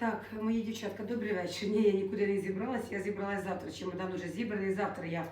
Так, мої дівчатка, добрий вечір. Ні, я нікуди не зібралась. Я зібралась завтра. Чемодан уже зібраний. Завтра я.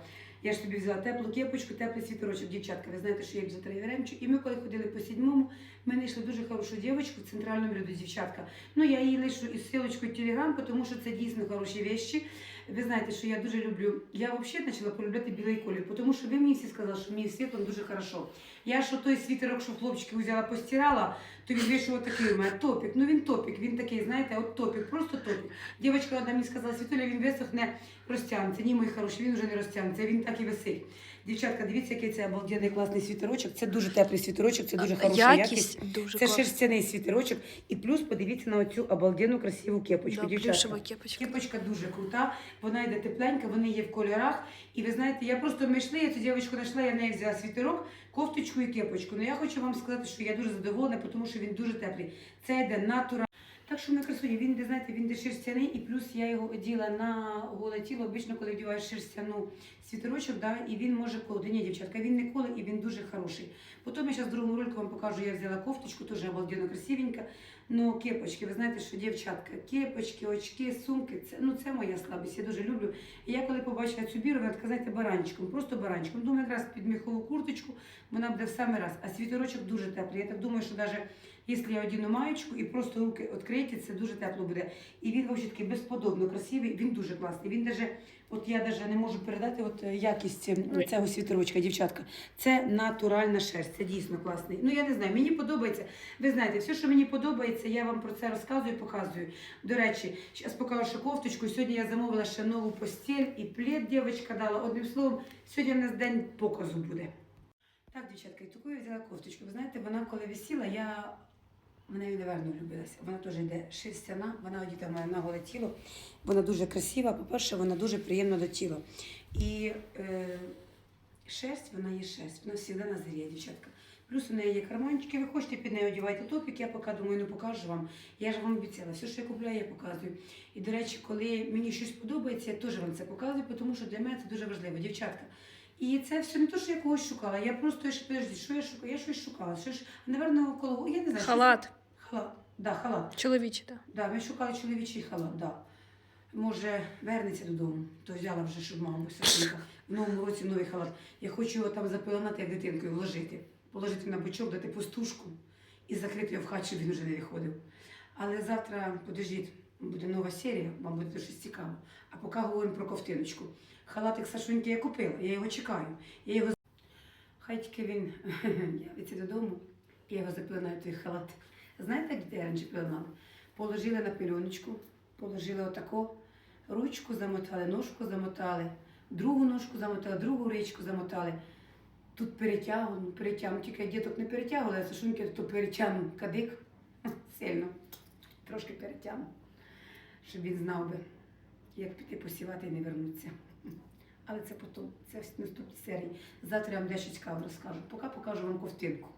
Я ж собі взяла теплу кепочку, теплий світорочок. Дівчатка, ви знаєте, що я за Яремчу. І ми, коли ходили по сідьмому, ми знайшли дуже хорошу дівчинку в центральному ряду, дівчатка. Ну, я її лишу із силочкою Телеграм, тому що це дійсно хороші вещі. Ви знаєте, що я дуже люблю. Я взагалі почала полюбляти білий колір, тому що ви мені всі сказали, що мій світ дуже хорошо. Я що той світерок, що хлопчики взяла, постирала, то він вийшов такий у мене топік. Ну він топік, він такий, знаєте, от топік, просто топік. Дівчинка одна мені сказала, Світуля, він висохне, розтягнеться. Ні, мій хороший, він вже не розтягнеться, він так і висить. Дівчатка, дивіться, який це обалденний класний світерочок. Це дуже теплий світерочок, це дуже хороша якість. якість дуже Це класна. шерстяний світерочок. І плюс подивіться на оцю обалденну красиву кепочку. Да, дівчатка. плюшева кепочка. Кепочка дуже крута, вона йде тепленька, вони є в кольорах. І ви знаєте, я просто ми йшли, я цю дівчинку знайшла, я в неї взяла світерок, кофточку і кепочку. Ну я хочу вам сказати, що я дуже задоволена, тому що він дуже теплий. Це йде натуральний. Так що ми красуні, він де знаєте, він де шерстяний, і плюс я його оділа на голе тіло. Обично, коли вдіваєш шерстяну світерочок, да, і він може колоти. Ні, дівчатка, він не коле і він дуже хороший. Потім я зараз другому ролику вам покажу, я взяла кофточку, теж обалденно красивенька. Ну, кепочки, ви знаєте, що дівчатка, кепочки, очки, сумки, це, ну, це моя слабість, я дуже люблю. І я коли побачила цю біру, вона така, знаєте, баранчиком, просто баранчиком. Думаю, якраз під міхову курточку вона буде в самий раз. А світорочок дуже теплий. Я так думаю, що навіть якщо я одіну маєчку і просто руки відкриєте, це дуже тепло буде. І він взагалі такий безподобно красивий, він дуже класний. Він даже, от я навіть не можу передати от е, якість ем, цього світорочка, дівчатка. Це натуральна шерсть, це дійсно класний. Ну я не знаю, мені подобається. Ви знаєте, все, що мені подобається, я вам про це розказую, показую. До речі, зараз покажу кофточку. Сьогодні я замовила ще нову постіль і плед дівчинка дала. Одним словом, сьогодні в нас день показу буде. Так, дівчатка, і таку я взяла кофточку. Ви знаєте, вона коли висіла, я в неї неверно влюбилася. Вона теж йде шерстяна, вона одіта має на голе тіло. Вона дуже красива. По-перше, вона дуже приємна до тіла. І е, шерсть, вона є шерсть, вона завжди на дівчатка. Плюс у неї є карманчики, ви хочете під нею одягайте топік, я поки думаю, ну покажу вам. Я ж вам обіцяла, все, що я купляю, я показую. І, до речі, коли мені щось подобається, я теж вам це показую, тому що для мене це дуже важливо, дівчатка. І це все не те, що я когось шукала. Я просто ще подожди, що я шукала? Я щось шукала. Що ж, напевно, коло я не знаю. Халат. Халат. Да, халат. Чоловічий, так. Да, ми шукали чоловічий халат, да. Може, вернеться додому, то взяла вже, щоб маму сестринка. В новому році новий халат. Я хочу його там запеленати, як дитинкою вложити. Положити на бочок, дати пустушку і закрити його в хаті, щоб він вже не виходив. Але завтра, подождіть, буде нова серія, вам буде щось цікаво. А поки говоримо про ковтиночку. Халатик Сашуньки я купила, я його чекаю. Я його... Хай тільки він явиться додому, я його запеленаю той халат. Знаєте, як дітей раніше пеленали? Положили на пельоночку, положили отако, ручку замотали, ножку замотали, другу ножку замотали, другу річку замотали. Тут перетягну, перетягну. Тільки діток не перетягувала, а Сашуньки то перетягну кадик сильно. Трошки перетягну, щоб він знав би, як піти посівати і не вернутися. Але це потім, це в наступній серії. Завтра я вам дещо цікаво розкажу. Поки покажу вам ковтинку.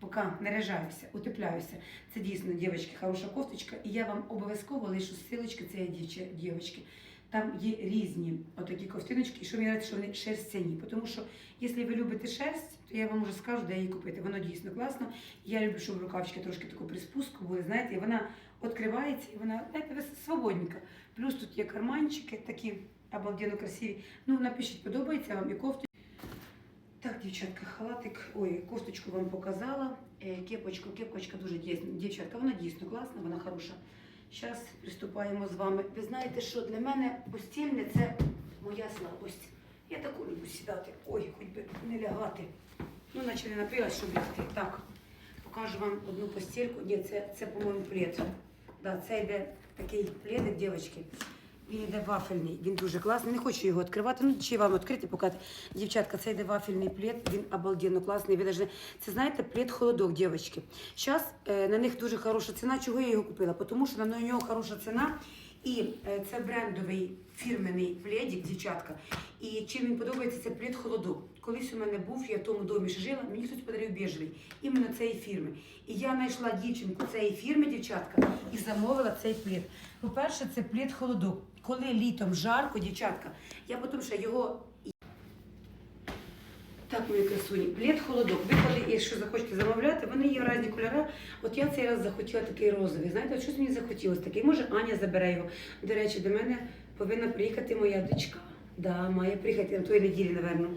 Поки наряжаюся, утепляюся. Це дійсно, дівчатки, хороша кофточка. І я вам обов'язково лишу силочки цієї дівчатки. Там є різні отакі ковтиночки, і що мені радить, що вони шерстяні. Тому що, якщо ви любите шерсть, то я вам вже скажу, де її купити. Воно дійсно класно. Я люблю, щоб рукавчики трошки таку приспуску були, знаєте, і вона відкривається, і вона, знаєте, свободненька. Плюс тут є карманчики такі обалденно красиві. Ну, напишіть, подобається вам і кофту. Так, дівчатка, халатик, ой, кофточку вам показала. Е, Кепочку, кепочка дуже дійсно, дівчатка, вона дійсно класна, вона хороша. Зараз приступаємо з вами. Ви знаєте, що для мене постільне це моя слабость. Я таку люблю сідати. Ой, хоч би не лягати. Ну, наче не напилась, щоб лягти. Так, покажу вам одну постільку. Ні, це, це по-моєму, плед. Да, це йде такий пледик, дівчатки. Він йде вафельний, він дуже класний. Не хочу його відкривати. Ну, чи вам відкрити, показати. Дівчатка, це йде вафельний плед, він обалденно класний. Ви даже... Це знаєте, плед холодок, дівчатки. Зараз е, на них дуже хороша ціна. Чого я його купила? Тому що на нього хороша ціна. І е, це брендовий фірменний пледик, дівчатка. І чим він подобається, це плед холодок. Колись у мене був, я в тому домі ще жила, мені хтось подарив біжевий, іменно цієї фірми. І я знайшла дівчинку цієї фірми, дівчатка, і замовила цей плед. По-перше, це плед холодок. Коли літом жарко, дівчатка, я потім ще його Так, мої красуні, плед холодок. Ви коли, якщо захочете замовляти, вони є різні кольори. От я цей раз захотіла такий розовий. Знаєте, от щось мені захотілося такий. Може, Аня забере його. До речі, до мене повинна приїхати моя дочка. Да, має приїхати на тої неділі, напевно,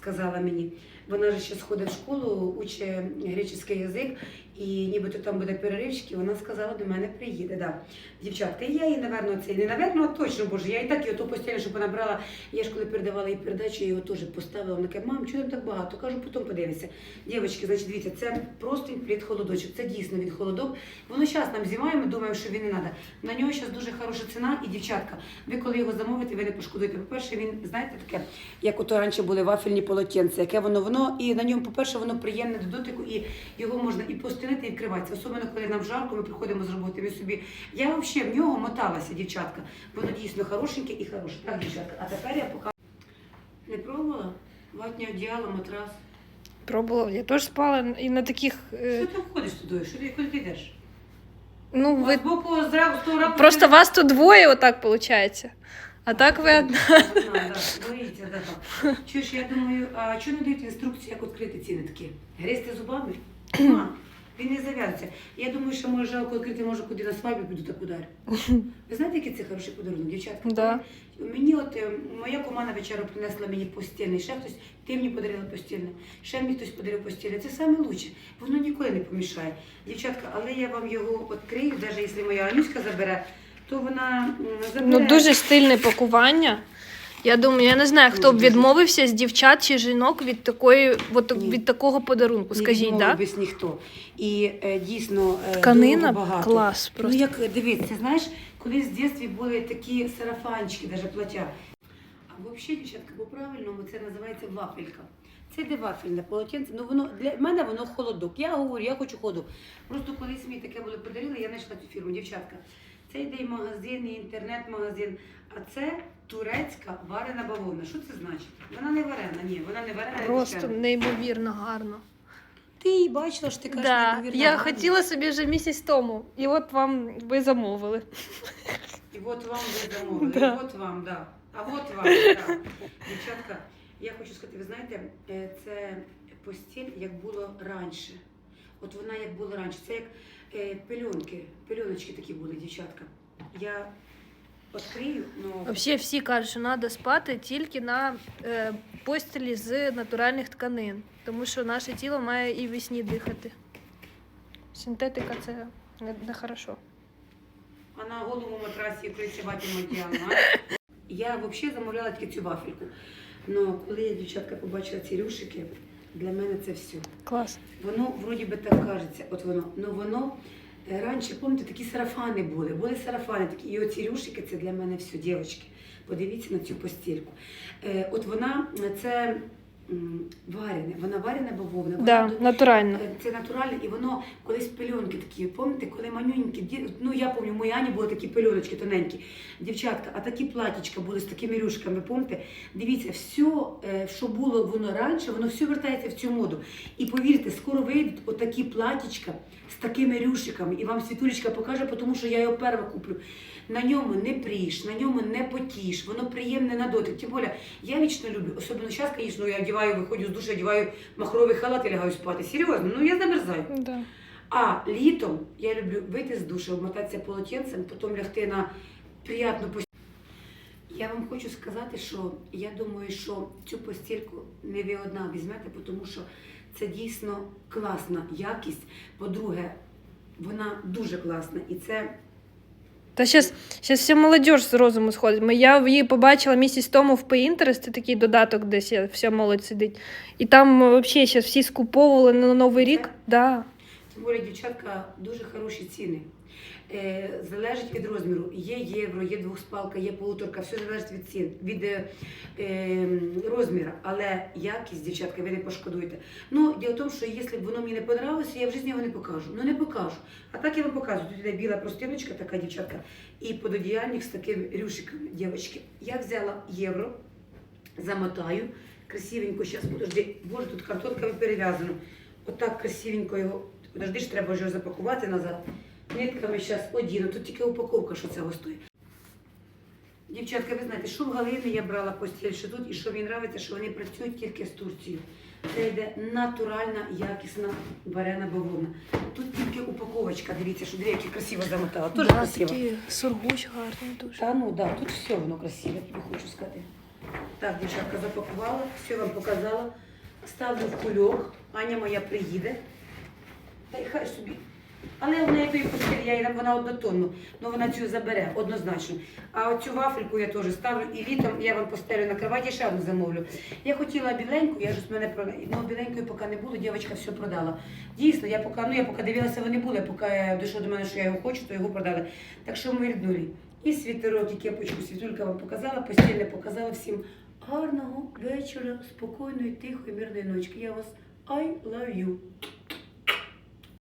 сказала мені. Вона ж ще сходить в школу, учить греческий язик, і нібито там буде переривчик, і вона сказала, до мене приїде. Да. Дівчатка, я їй, напевно, це не напевно, а точно, боже, я і так його то постійно, щоб вона брала. Я ж коли передавала їй передачу, я його теж поставила. Вона каже, мам, чого там так багато? Кажу, потім подивися. Дівчатки, значить, дивіться, це просто плід холодочок. Це дійсно він холодок. Воно зараз нам знімає, ми думаємо, що він не треба. На нього зараз дуже хороша ціна, і дівчатка, ви коли його замовите, ви не пошкодуєте. По-перше, він, знаєте, таке, як ото раніше були вафельні полотенця, яке воно воно, і на ньому, по-перше, воно приємне до дотику, і його можна і постелити, і вкриватися. Особливо, коли нам жарко, ми приходимо з роботи. Ми собі. Я взагалі в нього моталася, дівчатка. Воно дійсно хорошеньке і хороше. Так, дівчатка. А тепер я поки не пробувала. Ватні одіяло, матрас. Пробувала. Я теж спала і на таких. е, Що ти входиш туди? Що ти куди ти йдеш? Ну, Ви... ви З боку зразу просто вас тут двоє, отак виходить. А так ви одна. Да, боїться, да, так. Чуєш, я думаю, а чого не дають інструкцію, як відкрити ці нитки? Гризти зубами? Він не зав'яжеться. Я думаю, що може жалко відкрити, може куди на свадьбу піду так ударю. Ви знаєте, який це хороший подарунок, дівчатка? Да. Мені от е, моя команда вечора принесла мені постільний, ще хтось, ти мені подарила постільне, ще мені хтось подарив постільне. Це саме лучше. Воно ніколи не помішає. Дівчатка, але я вам його відкрию, навіть якщо моя Анюська забере, то вона забере. Ну, дуже стильне пакування. Я думаю, я не знаю, хто б відмовився з дівчат чи жінок від такої, от, Ні. від такого подарунку. Скажіть, так? без ніхто. І е, дійсно е, Тканина багато. клас Ну як дивіться, знаєш, колись в дитинстві були такі сарафанчики, навіть плаття. А взагалі, дівчатка, по-правильному це називається вафелька. Це де вафельне полотенце. Ну воно для мене воно холодок. Я говорю, я хочу холодок. Просто колись мені таке було подарили, я знайшла цю фірму, дівчатка. Це йде і магазин, і інтернет-магазин. А це турецька варена бавовна. Що це значить? Вона не варена, ні, вона не варена. Просто неймовірно гарно. Ти її бачила, що ти кажеш, Да. неймовірно Я гарно. хотіла собі вже місяць тому, і от вам ви замовили. І от вам ви замовили, Да. і от вам, да. А от вам, да. Дівчатка, я хочу сказати, ви знаєте, е, це постіль, як було раніше. От вона як була раніше. Це як е, пельонки, пельоночки такі були, дівчатка. Я відкрию, ну Взагалі всі кажуть, що треба спати тільки на е, постілі з натуральних тканин, тому що наше тіло має і в вісні дихати. Синтетика це не, не хорошо. а на голому матрасі вкриється ватім одіялом. Я взагалі замовляла тільки цю вафельку. Ну, коли я, дівчатка, побачила ці рюшики, для мене це все. Клас. Воно вроді би так кажеться, от воно, ну воно е, раніше, пам'ятаєте, такі сарафани були, були сарафани такі, і оці рюшики це для мене все, дівчатки. Подивіться на цю постільку. Е, от вона це варене, вона варена бавовна. вона Да, натурально. Е, Це натуральне, і воно колись пельонки такі. Пам'ятаєте, коли манюнькі, ну я пам'ятаю, у моїй Ані були такі пельоночки тоненькі. Дівчатка, а такі платічка були з такими рюшками, пам'ятаєте? Дивіться, все, що було воно раніше, воно все вертається в цю моду. І повірте, скоро вийдуть отакі платічка з такими рюшиками. І вам світулечка покаже, тому що я його перше куплю. На ньому не пріш, на ньому не потіш, воно приємне на дотик. Тим більше, я лічно люблю, особливо зараз, звісно, я одягаю, виходжу з душу, одягаю махровий халат і лягаю спати. Серйозно, ну я замерзаю. Да. А літом я люблю вийти з душу, обмотатися полотенцем, потім лягти на приятну постіль. Я вам хочу сказати, що я думаю, що цю постільку не ви одна візьмете, тому що це дійсно класна якість. По-друге, вона дуже класна. І це Та зараз вся молодь з розуму сходить. Ми- Я її побачила місяць тому в Pinterest, це такий додаток, де вся молодь сидить. І там взагалі зараз всі скуповували на Новий рік. Да. Тим більше, дівчатка, дуже хороші ціни. Е, залежить від розміру. Є євро, є двохспалка, є полуторка, все залежить від цін, від е, е, розміру. Але якість, дівчатка, ви не пошкодуєте. Ну, діло в тому, що якщо б воно мені не подобалося, я в житті його не покажу. Ну не покажу. А так я вам показую. Тут іде біла простиночка, така дівчатка, і пододіяльник з таким рюшиком, дівчатки. Я взяла євро, замотаю, красивенько, зараз, подожди, боже, тут картонками перев'язано. Отак красивенько його. Подожди треба його запакувати назад. Нитками зараз одіну. Тут тільки упаковка, що цього стоїть. Дівчатка, ви знаєте, що в Галини я брала постіль, що тут, і що мені подобається, що вони працюють тільки з Турцією. Це йде натуральна, якісна варена бавовна. Тут тільки упаковочка, дивіться, що дві які красиво замотала. Дуже да, красиво. такі сургуч гарний дуже. Та ну да, тут все воно красиве, тобі хочу сказати. Так, дівчатка, запакувала, все вам показала. Ставлю в кульок. Аня моя приїде. Та й хай собі. Але в неї тої постель, я їй дам, вона однотонну, але вона цю забере однозначно. А оцю вафельку я теж ставлю і літом я вам постелю на кроваті, ще одну замовлю. Я хотіла біленьку, я ж з мене про ну, біленької поки не було, дівчинка все продала. Дійсно, я поки, ну я поки дивилася, вони були, поки дійшло до мене, що я його хочу, то його продали. Так що ми ріднулі. І світерок, і кепочку, світулька вам показала, постільне показала всім. Гарного вечора, спокійної, тихої, мирної ночки. Я вас I love you.